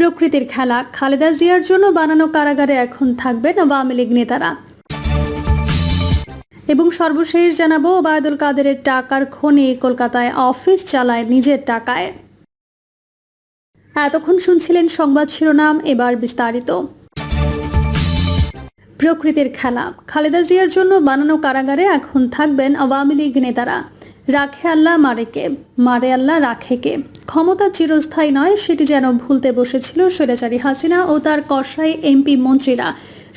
প্রকৃতির খেলা। খালেদা জিয়ার জন্য বানানো কারাগারে এখন থাকবেন আওয়ামী লীগ নেতারা। এবং সর্বশেষ জানাব, ওবায়দুল কাদেরের টাকার খনি কলকাতায় অফিস চালায় নিজের টাকায়। এতক্ষণ শুনছিলেন সংবাদ শিরোনাম, এবার বিস্তারিত। প্রকৃতির খেলা। খালেদা জিয়ার জন্য বানানো কারাগারে এখন থাকবেন আওয়ামী লীগ নেতারা। রাখে আল্লাহ মারেকে, মারে আল্লাহ রাখেকে। ক্ষমতা চিরস্থায়ী নয়, সেটি যেন ভুলতে বসেছিল স্বৈরাচারী হাসিনা ও তার কষাই এমপি মন্ত্রীরা।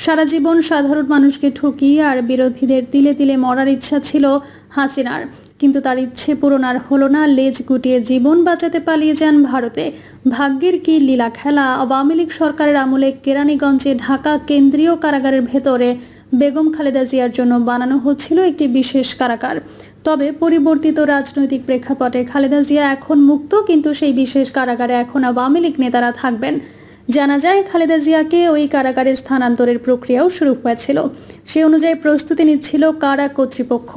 সারা জীবন সাধারণ মানুষকে ঠকিয়ে আর বিরোধীদের তিলে তিলে মরার ইচ্ছা ছিল হাসিনার। কিন্তু তার ইচ্ছে পূরণ আর হলো না, লেজ গুটিয়ে জীবন বাঁচাতে পালিয়ে যান ভারতে। ভাগ্যের কি লীলা খেলা, আওয়ামী লীগ সরকারের আমলে কেরানীগঞ্জে ঢাকা কেন্দ্রীয় কারাগারের ভেতরে বেগম খালেদা জিয়ার জন্য বানানো হচ্ছিল একটি বিশেষ কারাগার। তবে পরিবর্তিত রাজনৈতিক প্রেক্ষাপটে খালেদা জিয়া এখন মুক্ত, কিন্তু সেই বিশেষ কারাগারে এখন আওয়ামী লীগ নেতারা থাকবেন। জানা যায়, খালেদা জিয়াকে ওই কারাগারে স্থানান্তরের প্রক্রিয়াও শুরু হয়েছিল। সে অনুযায়ী প্রস্তুতি নিচ্ছিল কারা কর্তৃপক্ষ।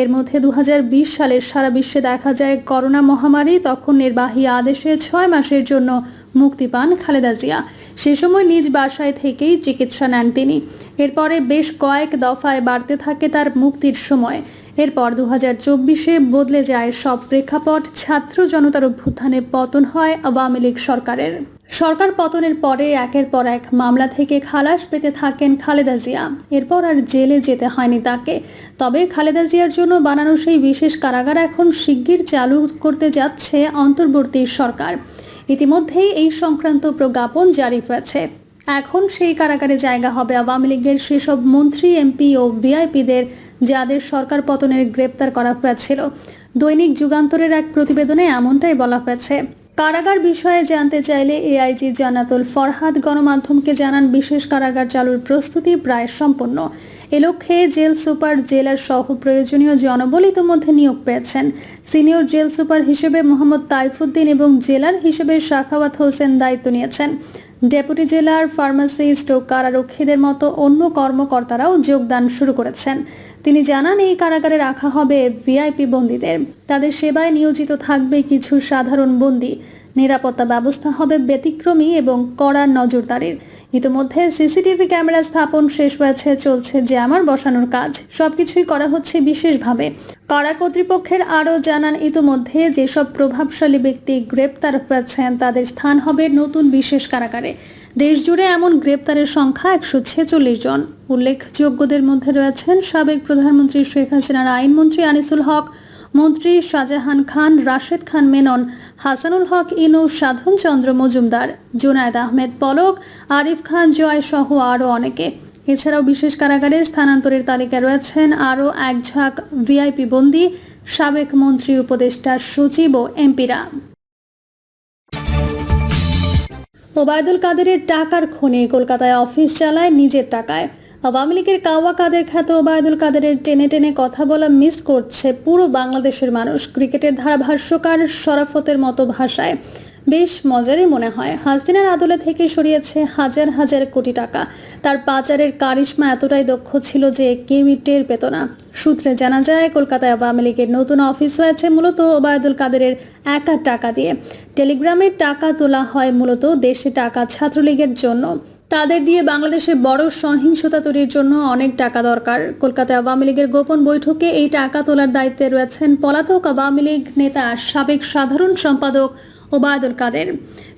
এর মধ্যে দুহাজার বিশ সালের সারা বিশ্বে দেখা যায়, করোনা মহামারী তখন নির্বাহী আদেশে ছয় মাসের জন্য মুক্তি পান খালেদা জিয়া। সে সময় নিজ বাসায় থেকেই চিকিৎসা নেন তিনি। এরপরে বেশ কয়েক দফায় বাড়তে থাকে তার মুক্তির সময়। এরপর দু হাজার চব্বিশে বদলে যায় সব প্রেক্ষাপট। ছাত্র জনতার অভ্যুত্থানে পতন হয় আওয়ামী লীগ সরকারের। সরকার পতনের পরে একের পর এক মামলা থেকে খালাস পেতে থাকেন খালেদা জিয়া। এরপর আর জেলে যেতে হয়নি তাকে। তবে খালেদা জিয়ার জন্য বানানো সেই বিশেষ কারাগার এখন শিগগির চালু করতে যাচ্ছে অন্তর্বর্তী সরকার। ইতিমধ্যেই এই সংক্রান্ত প্রজ্ঞাপন জারি হয়েছে। এখন সেই কারাগারে জায়গা হবে আওয়ামী লীগের সেসব মন্ত্রী, এমপি ও ভিআইপিদের, যাদের সরকার পতনের গ্রেপ্তার করা হয়েছিল। দৈনিক যুগান্তরের এক প্রতিবেদনে এমনটাই বলা হয়েছে। কারাগার বিষয়ে জানতে চাইলে এআইজি জানাতুল ফরহাদ গণমাধ্যমকে জানান, বিশেষ কারাগার চালুর প্রস্তুতি প্রায় সম্পন্ন। এ লক্ষ্যে জেল সুপার জেলার সহ প্রয়োজনীয় জনবল ইতোমধ্যে নিয়োগ পেয়েছেন। সিনিয়র জেল সুপার হিসেবে মোহাম্মদ তাইফুদ্দিন এবং জেলার হিসেবে শাখাওয়াত হোসেন দায়িত্ব নিয়েছেন। ডেপুটি জেলার ফার্মাসিস্ট ও কারারক্ষীদের মতো অন্য কর্মকর্তারাও যোগদান শুরু করেছেন। তিনি জানান, এই কারাগারে রাখা হবে ভিআইপি বন্দীদের। তাদের সেবায় নিয়োজিত থাকবে কিছু সাধারণ বন্দী। নিরাপত্তা ব্যবস্থা হবে ব্যতিক্রমী এবং কড়া নজরদারির। ইতিমধ্যে সিসিটিভি ক্যামেরা স্থাপন শেষ হয়েছে, চলছে যে আমার বসানোর কাজ। সবকিছুই করা হচ্ছে বিশেষভাবে। কারা কর্তৃপক্ষের আরও জানান, ইতিমধ্যে যেসব প্রভাবশালী ব্যক্তি গ্রেপ্তার হয়েছেন, তাদের স্থান হবে নতুন বিশেষ কারাগারে। দেশজুড়ে এমন গ্রেপ্তারের সংখ্যা একশো ছেচল্লিশ জন। উল্লেখযোগ্যদের মধ্যে রয়েছেন সাবেক প্রধানমন্ত্রী শেখ হাসিনার আইনমন্ত্রী আনিসুল হক, মন্ত্রী শাহজাহান খান, রাশেদ খান মেনন, হাসানুল হক ইনু, সাধন চন্দ্র মজুমদার, জুনায়দ আহমেদ পলক, আরিফ খান, জয় সহ আরও অনেকে। এছাড়াও বিশেষ কারাগারে স্থানান্তরের তালিকায় রয়েছেন আরও এক ঝাঁক ভিআইপি বন্দী, সাবেক মন্ত্রী উপদেষ্টা সচিব ও এমপিরা। ওবায়দুল কাদেরের টাকার খনি কলকাতায় অফিস চালায় নিজের টাকায়। আওয়ামী লীগের কাওয়া কাদের খ্যাত ওবায়দুল কাদেরের টেনে টেনে কথা বলা মিস করছে পুরো বাংলাদেশের মানুষ। ক্রিকেটের ধারাভাষ্যকার শরাফতের মতো ভাষায়। বেশ মজারই মনে হয়। হাসিনার আদলে থেকে সরিয়েছে হাজার হাজার কোটি টাকা। তার পাচারের কারিশমা এতটাই দক্ষ ছিল যে কেউই টের পেত না। সূত্রে জানা যায়, কলকাতায় আওয়ামী লীগের নতুন অফিস হয়েছে মূলত ওবায়দুল কাদেরের একা টাকা দিয়ে। টেলিগ্রামে টাকা তোলা হয় মূলত দেশে টাকা ছাত্রলীগের জন্য। তাদের দিয়ে বাংলাদেশে বড় সহিংসতা তৈরির জন্য অনেক টাকা দরকার। কলকাতায় আওয়ামী লীগের গোপন বৈঠকে এই টাকা তোলার দায়িত্বে রয়েছেন পলাতক আওয়ামী লীগ নেতা, সাবেক সাধারণ সম্পাদক ওবায়দুল কাদের।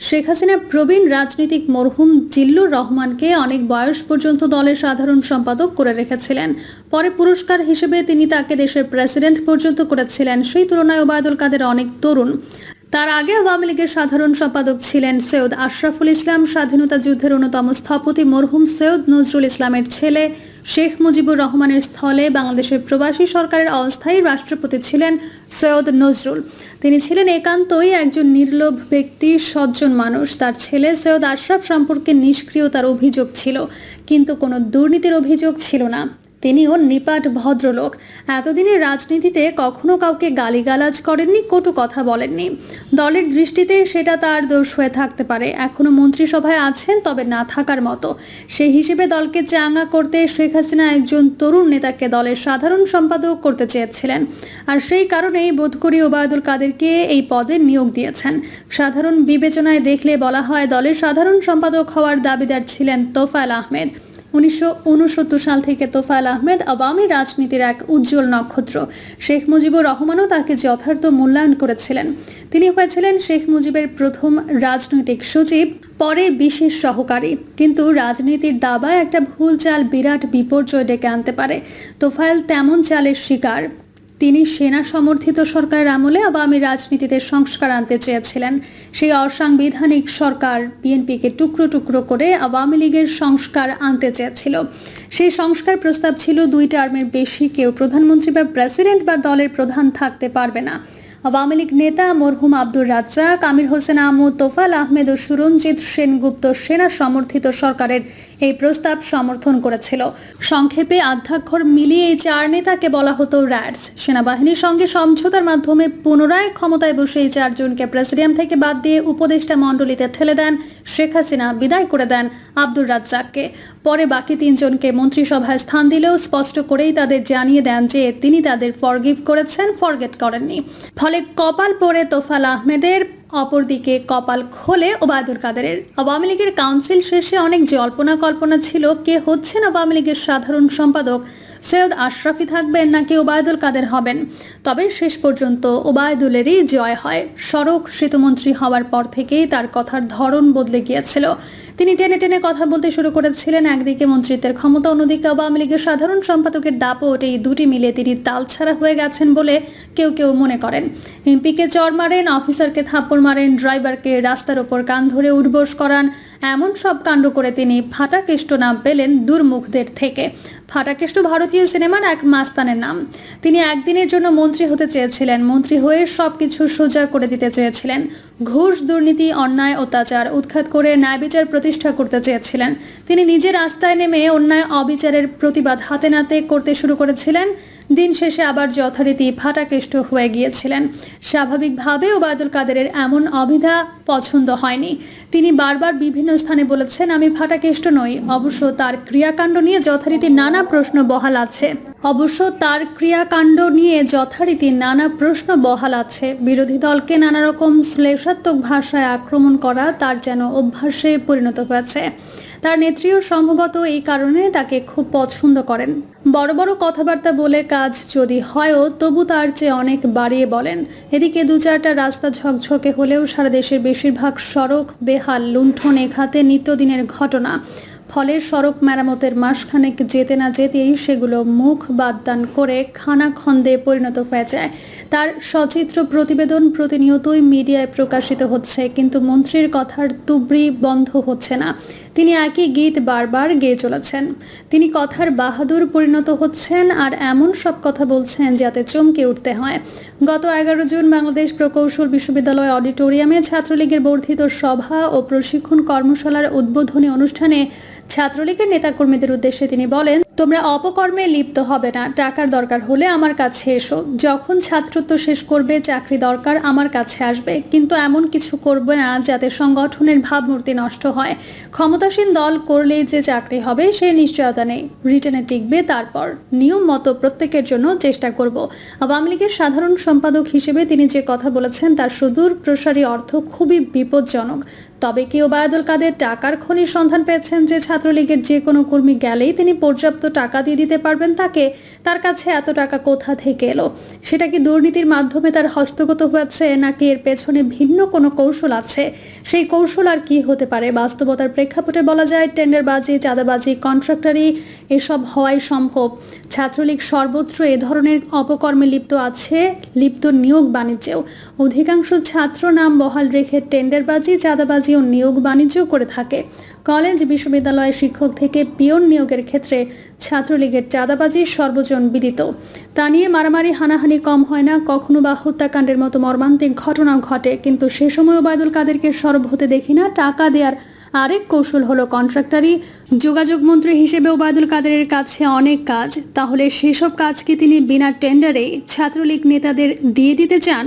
শেখ হাসিনা প্রবীণ রাজনীতিক মরহুম জিল্লুর রহমানকে অনেক বয়স পর্যন্ত দলের সাধারণ সম্পাদক করে রেখেছিলেন। পরে পুরস্কার হিসেবে তিনি তাকে দেশের প্রেসিডেন্ট পর্যন্ত করেছিলেন। সেই তুলনায় ওবায়দুল কাদের অনেক তরুণ। তার আগে আওয়ামী লীগের সাধারণ সম্পাদক ছিলেন সৈয়দ আশরাফুল ইসলাম, স্বাধীনতা যুদ্ধের অন্যতম স্থপতি মরহুম সৈয়দ নজরুল ইসলামের ছেলে শেখ মুজিবুর রহমানের স্থলে বাংলাদেশের প্রবাসী সরকারের অস্থায়ী রাষ্ট্রপতি ছিলেন সৈয়দ নজরুল। তিনি ছিলেন একান্তই একজন নির্লোভ ব্যক্তি, সজ্জন মানুষ। তার ছেলে সৈয়দ আশরাফ সম্পর্কে নিষ্ক্রিয়তার অভিযোগ ছিল, কিন্তু কোনো দুর্নীতির অভিযোগ ছিল না। তিনিও নিপাট ভদ্রলোক। এতদিনের রাজনীতিতে কখনো কাউকে গালিগালাজ করেননি, কটু কথা বলেননি। দলের দৃষ্টিতে সেটা তার দোষ হয়ে থাকতে পারে। এখনও মন্ত্রিসভায় আছেন, তবে না থাকার মতো। সেই হিসেবে দলকে চাঙ্গা করতে শেখ হাসিনা একজন তরুণ নেতাকে দলের সাধারণ সম্পাদক করতে চেয়েছিলেন। আর সেই কারণেই বোধ করি ওবায়দুল কাদেরকে এই পদে নিয়োগ দিয়েছেন। সাধারণ বিবেচনায় দেখলে বলা হয়, দলের সাধারণ সম্পাদক হওয়ার দাবিদার ছিলেন তোফায়েল আহমেদ। উনিশশো উনসত্তর সাল থেকে তোফায়েল আহমেদ আওয়ামী রাজনীতির এক উজ্জ্বল নক্ষত্র। শেখ মুজিবুর রহমানও তাকে যথার্থ মূল্যায়ন করেছিলেন। তিনি হয়েছিলেন শেখ মুজিবের প্রথম রাজনৈতিক সচিব, পরে বিশেষ সহকারী। কিন্তু রাজনীতির দাবায় একটা ভুল চাল বিরাট বিপর্যয় ডেকে আনতে পারে। তোফায়েল তেমন চালের শিকার। তিনি সেনা সমর্থিত সরকারের আমলে আওয়ামী রাজনীতিতে সংস্কার আনতে চেয়েছিলেন। সেই অসাংবিধানিক সরকার বিএনপিকে টুকরো টুকরো করে আওয়ামী লীগের সংস্কার আনতে চেয়েছিল। সেই সংস্কার প্রস্তাব ছিল দুই টার্মের বেশি। কেউ প্রধানমন্ত্রী বা প্রেসিডেন্ট বা দলের প্রধান থাকতে পারবে না। আওয়ামী লীগ নেতা মরহুম আব্দুর রাজ্জাক, আমির হোসেন আহমদ তোফাল আহমেদ ও সুরঞ্জিত সেনগুপ্ত সেনা সমর্থিত সরকারের এই প্রস্তাব সমর্থন করেছিল। সংক্ষেপে আধ্যাক্ষর মিলিয়ে এই চার নেতাকে বলা হতো র্যাডস। সেনাবাহিনীর সঙ্গে সমঝোতার মাধ্যমে পুনরায় ক্ষমতায় বসে এই চারজনকে প্রেসিডিয়াম থেকে বাদ দিয়ে উপদেষ্টা মণ্ডলীতে ঠেলে দেন। শেখ হাসিনা বিদায় করে দেন আব্দুর রাজ্জাককে। পরে বাকি তিনজনকে মন্ত্রিসভায় স্থান দিলেও স্পষ্ট করেই তাদের জানিয়ে দেন যে তিনি তাদের ফরগিভ করেছেন ফরগেট করেননি। ফলে কপাল পড়ে তোফাল আহমেদের, অপরদিকে কপাল খোলে ওবায়দুল কাদেরের। আওয়ামী লীগের কাউন্সিল শেষে অনেক জল্পনা কল্পনা ছিল, কে হচ্ছেন আওয়ামী লীগের সাধারণ সম্পাদক সৈয়দ আশরাফি থাকবেন নাকি ওবায়দুল কাদের হবেন? তবে শেষ পর্যন্ত ওবায়দুলেরই জয় হয়। সড়ক সেতুমন্ত্রী হওয়ার পর থেকেই তার কথার ধরন বদলে গিয়েছিল। তিনি টেনে টেনে কথা বলতে শুরু করেছিলেন একদিকে মন্ত্রিত্বের ক্ষমতা, অন্যদিকে আওয়ামী লীগের সাধারণ সম্পাদকের দাপট, এই দুটি মিলে তিনি তালছাড়া হয়ে গেছেন বলে কেউ কেউ মনে করেন। এমপিকে চর মারেন, অফিসারকে থাপ্পড় মারেন, ড্রাইভারকে রাস্তার ওপর কান ধরে উঠবোস করান, এমন সব কাণ্ড করে তিনি ফাটাকেষ্ট নাম পেলেন দুর্মুখদের থেকে। ফাটাকেষ্ট ভারতীয় সিনেমার এক মাস্তানের নাম। তিনি একদিনের জন্য মন্ত্রী হতে চেয়েছিলেন। মন্ত্রী হয়ে সব কিছু সোজা করে দিতে চেয়েছিলেন। ঘুষ, দুর্নীতি, অন্যায়, অত্যাচার উৎখাত করে ন্যায় বিচার প্রতিষ্ঠা করতে চেয়েছিলেন। তিনি নিজের রাস্তায় নেমে অন্যায়, অবিচারের প্রতিবাদ হাতে নাতে করতে শুরু করেছিলেন। দিন শেষে আবার যথারীতি ফাটাকেষ্ট হয়ে গিয়েছিলেন। স্বাভাবিকভাবে ওবায়দুল কাদেরের এমন অভিধা পছন্দ হয়নি। তিনি বারবার বিভিন্ন স্থানে বলেছেন, আমি ফাটাকেষ্ট নই, অবশ্য তার ক্রিয়াকাণ্ড নিয়ে যথারীতি নানা প্রশ্ন বহাল আছে। অবশ্য তার ক্রিয়াকাণ্ড নিয়ে যথারীতি নানা প্রশ্ন বহাল আছে। বিরোধী দলকে নানা রকম শ্লেষাত্মক ভাষায় আক্রমণ করা তার যেন অভ্যাসে পরিণত হয়েছে। তার নেত্রীও সম্ভবত এই কারণে তাকে খুব পছন্দ করেন। বড় বড় কথাবার্তা বলে কাজ যদি হয়ও, তবু তার চেয়ে অনেক বাড়িয়ে বলেন। এদিকে দু চারটা রাস্তা ঝকঝকে হলেও সারা দেশের বেশিরভাগ সড়ক বেহাল, লুণ্ঠন এ খাতে নিত্যদিনের ঘটনা। ফলে সড়ক মেরামতের মাসখানেক যেতে না যেতেই সেগুলো মুখ বাদদান করে খানাখন্দে পরিণত হয়ে যায়। তার সচিত্র প্রতিবেদন প্রতিনিয়তই মিডিয়ায় প্রকাশিত হচ্ছে, কিন্তু মন্ত্রীর কথার তুবড়ি বন্ধ হচ্ছে না। তিনি একই গীত বারবার গেয়ে চলেছেন। তিনি কথার বাহাদুর পরিণত হচ্ছেন আর এমন সব কথা বলছেন যাতে চমকে উঠতে হয়। গত এগারো জুন বাংলাদেশ প্রকৌশল বিশ্ববিদ্যালয় অডিটোরিয়ামে ছাত্রলীগের বর্ধিত সভা ও প্রশিক্ষণ কর্মশালার উদ্বোধনী অনুষ্ঠানে ছাত্রলীগের নেতাকর্মীদের উদ্দেশ্যে তিনি বলেন তোমরা অপকর্মে লিপ্ত হবে না। টাকার দরকার হলে আমার কাছে এসো। যখন ছাত্রত্ব শেষ করবে, চাকরি দরকার আমার কাছে আসবে। কিন্তু এমন কিছু করবে না যাতে সংগঠনের ভাবমূর্তি নষ্ট হয়। ক্ষমতাসীন দল করলেই যে চাকরি হবে, সে নিশ্চয়তা নেই। রিটেনে টিকবে তারপর। নিয়ম মতো প্রত্যেকের জন্য চেষ্টা করব। আওয়ামী লীগের সাধারণ সম্পাদক হিসেবে তিনি যে কথা বলেছেন, তার সুদূর প্রসারী অর্থ খুবই বিপজ্জনক। তবে কি ওবায়দুল কাদের টাকার খনির সন্ধান পেয়েছেন যে, ছাত্রলীগের যে কোনো কর্মী গেলেই তিনি পর্যাপ্ত টাকা দিয়ে দিতে পারবেন তাকে, তার কাছে এত টাকা কোথা থেকে এলো? সেটা কি দুর্নীতির মাধ্যমে তার হস্তগত হয়েছে নাকি এর পেছনে ভিন্ন কোনো কৌশল আছে? সেই কৌশল আর কি হতে পারে? বাস্তবতার প্রেক্ষাপটে বলা যায়, টেন্ডারবাজি, চাঁদাবাজি, কন্ট্রাক্টারি এসব হওয়াই সম্ভব। ছাত্রলীগ সর্বত্র এ ধরনের অপকর্মে লিপ্ত আছে, লিপ্ত নিয়োগ বাণিজ্যেও। অধিকাংশ ছাত্র নাম বহাল রেখে টেন্ডারবাজি, চাঁদাবাজি ও নিয়োগ বাণিজ্য করে থাকে। কলেজ বিশ্ববিদ্যালয় শিক্ষক থেকে পিয়ন নিয়োগের ক্ষেত্রে ছাত্রলীগের চাঁদাবাজি সর্বজন বিদিত। তা নিয়ে মারামারি, হানাহানি কম হয় না, কখনো বা হত্যাকাণ্ডের মতো মর্মান্তিক ঘটনাও ঘটে। কিন্তু সে সময় ওবায়দুল কাদেরকে সরব হতে দেখি না, টাকা দেওয়ার আরেক কৌশল হলো কন্ট্রাক্টারি যোগাযোগ মন্ত্রী হিসেবে ওবায়দুল কাদেরের কাছে অনেক কাজ। তাহলে সেসব কাজ কি তিনি বিনা টেন্ডারে ছাত্রলীগ নেতাদের দিয়ে দিতে চান?